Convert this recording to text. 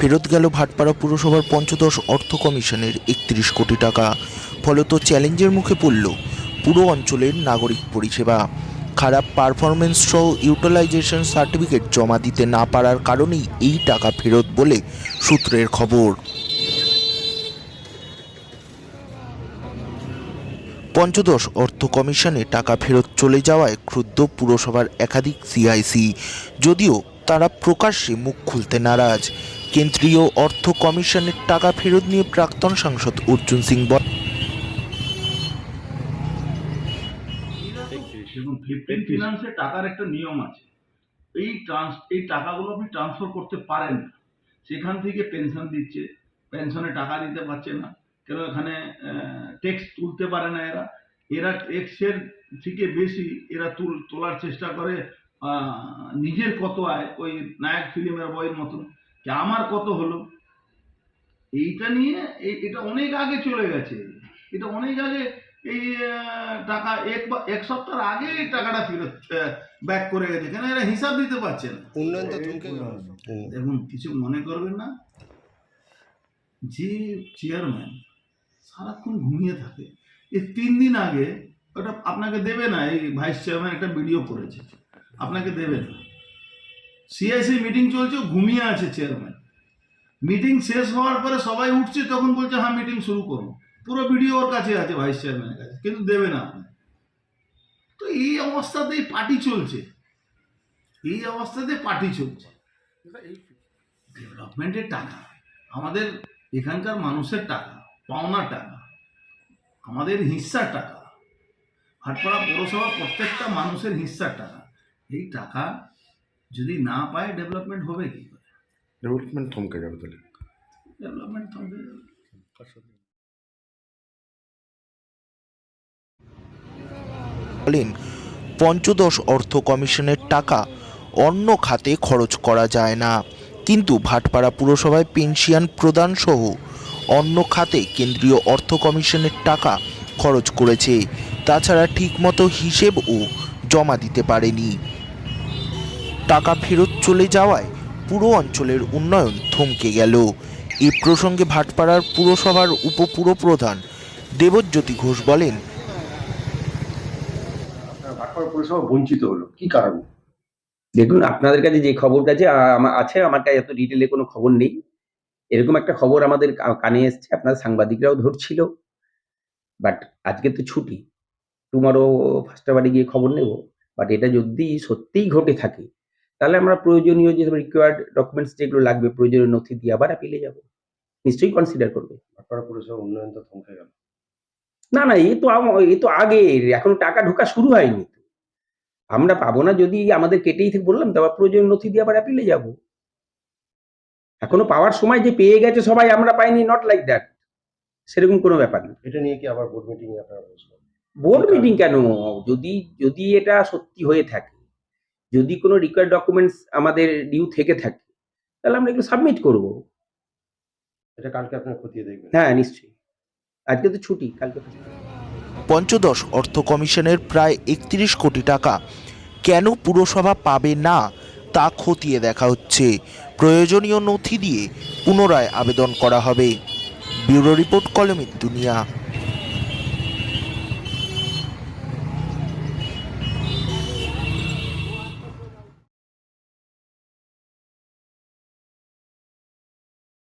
ফেরত গেল ভাটপাড়া পুরসভার পঞ্চদশ অর্থ কমিশনের একত্রিশ কোটি টাকা। ফলত চ্যালেঞ্জের মুখে পড়ল পুরো অঞ্চলের নাগরিক পরিষেবা। খারাপ পারফরমেন্স সহ ইউটিলাইজেশন সার্টিফিকেট জমা দিতে না পারার কারণেই এই টাকা ফেরত বলে সূত্রের খবর। পঞ্চদশ অর্থ কমিশনে টাকা ফেরত চলে যাওয়ায় ক্ষুব্ধ পুরসভার একাধিক সিআইসি, যদিও তারা প্রকাশ্যে মুখ খুলতে নারাজ। কেন্দ্রীয় অর্থ কমিশনের টাকা ফেরত নিয়ে প্রাক্তন সাংসদ অর্জুন সিং বল টাকার একটা নিয়ম আছে। এই ট্রান্স এই টাকাগুলো আপনি ট্রান্সফার করতে পারেন না। সেখান থেকে পেনশন দিচ্ছে পেনশনে টাকা দিতে পারছে না। কেন এখানে ট্যাক্স তুলতে পারে না এরা? এরা ট্যাক্সের থেকে বেশি এরা তুল, তোলার চেষ্টা করে নিজের কত আয়, ওই নায়ক ফিল্মের বইয়ের মতন। যে আমার কত হলো? এইটা নিয়ে এটা অনেক আগে চলে গেছে। এটা অনেক আগে এই টাকা এক বা এক সপ্তাহ আগে এই টাকাটা ফেরত ব্যাক করে গেছে। কেন এরা হিসাব দিতে পারছে না? উন্নয়ন তো দেখুন কিছু মনে করবেন না। যে চেয়ারম্যান সারাক্ষণ ঘুমিয়ে থাকে। এই তিন দিন আগে ওটা আপনাকে দেবে না এই ভাইস চেয়ারম্যান একটা ভিডিও করেছে। আপনাকে দেবে না। সিআইসি মিটিং চলছে ঘুমিয়ে আছে চেয়ারম্যান মিটিং শেষ হওয়ার পরে সবাই উঠছে, তখন বলছে হ্যাঁ মিটিং শুরু করুন পুরো ভিডিও ওর কাছে আছে ভাইস চেয়ারম্যানের কাছে, কিন্তু দেবে না আপনি। তো এই অবস্থাতেই পার্টি চলছে। এই অবস্থাতে পার্টি চলছে। ডেভেলপমেন্টের টাকা, আমাদের এখানকার মানুষের টাকা পাওনা টাকা, আমাদের হিস্সার টাকা, হাটপাড়া পৌরসভা প্রত্যেকটা মানুষের হিস্সার টাকা, এই টাকা যদি না পায় ডেভেলপমেন্ট হবে কি করে? ডেভেলপমেন্ট থমকে যাবে তাহলে। ডেভেলপমেন্ট হবে বলেন পঞ্চদশ অর্থ কমিশনের টাকা অন্য খাতে খরচ করা যায় না। কিন্তু ভাটপাড়া পুরসভায় পেনশন প্রদান সহ অন্য খাতে কেন্দ্রীয় অর্থ কমিশনের টাকা খরচ করেছে। তাছাড়া ঠিকমতো হিসেবও জমা দিতে পারেনি। টাকা ফেরত চলে যাওয়ায় পুরো অঞ্চলের উন্নয়ন থমকে গেল। এ প্রসঙ্গে ভাটপাড়ার পুরসভার উপপুরপ্রধান দেবজ্যোতি ঘোষ বলেন আপনার ভাটপাড়া পৌরসভা বঞ্চিত হলো কি কারণে? দেখুন আপনাদের কাছে যে খবরটা আছে আছে আমার কাছে এত ডিটেলে কোনো খবর নেই। এরকম একটা খবর আমাদের কানে এসছে আপনার সাংবাদিকরাও ধরছিল। বাট আজকে তো ছুটি। টুমারো ফার্স্টটা বাড়ি গিয়ে খবর নেব। বাট এটা যদি সত্যিই ঘটে থাকে তাহলে আমরা প্রয়োজনীয় যে রিকোয়ার্ড ডকুমেন্টস যেগুলো লাগবে প্রয়োজনীয় নথি দিয়ে আবার আপিলে যাব। নিশ্চয়ই কনসিডার করবে। পৌরসভা উন্নয়ন তো থমকে গেল। না না এ তো এ তো আগে এখন টাকা ঢোকা শুরু হয়নি আমরা পাবো না যদি আমাদের কেটেই থেকে বললাম তো আবার প্রয়োজন নথি দিয়ে আবার অ্যাপিলে যাব। এখনও পাওয়ার সময় যে পেয়ে গেছে সবাই আমরা পাইনি নট লাইক দ্যাট সেরকম কোনো ব্যাপার না। এটা নিয়ে কি আবার বোর্ড মিটিং আপনারা বোর্ড মিটিং কেন? যদি যদি এটা সত্যি হয়ে থাকে যদি কোনো রিকোয়ার্ড ডকুমেন্টস আমাদের ডিউ থেকে থাকে তাহলে আমরা এগুলো সাবমিট করব। এটা কালকে আপনারা খতিয়ে দেখবেন। হ্যাঁ নিশ্চয়ই। আজকে তো ছুটি কালকে তো পঞ্চদশ অর্থ কমিশনের প্রায় একত্রিশ কোটি টাকা। কেন পুরসভা পাবে না তা খতিয়ে দেখা হচ্ছে। প্রয়োজনীয় নথি দিয়ে পুনরায় আবেদন করা হবে। ব্যুরো রিপোর্ট কলমের দুনিয়া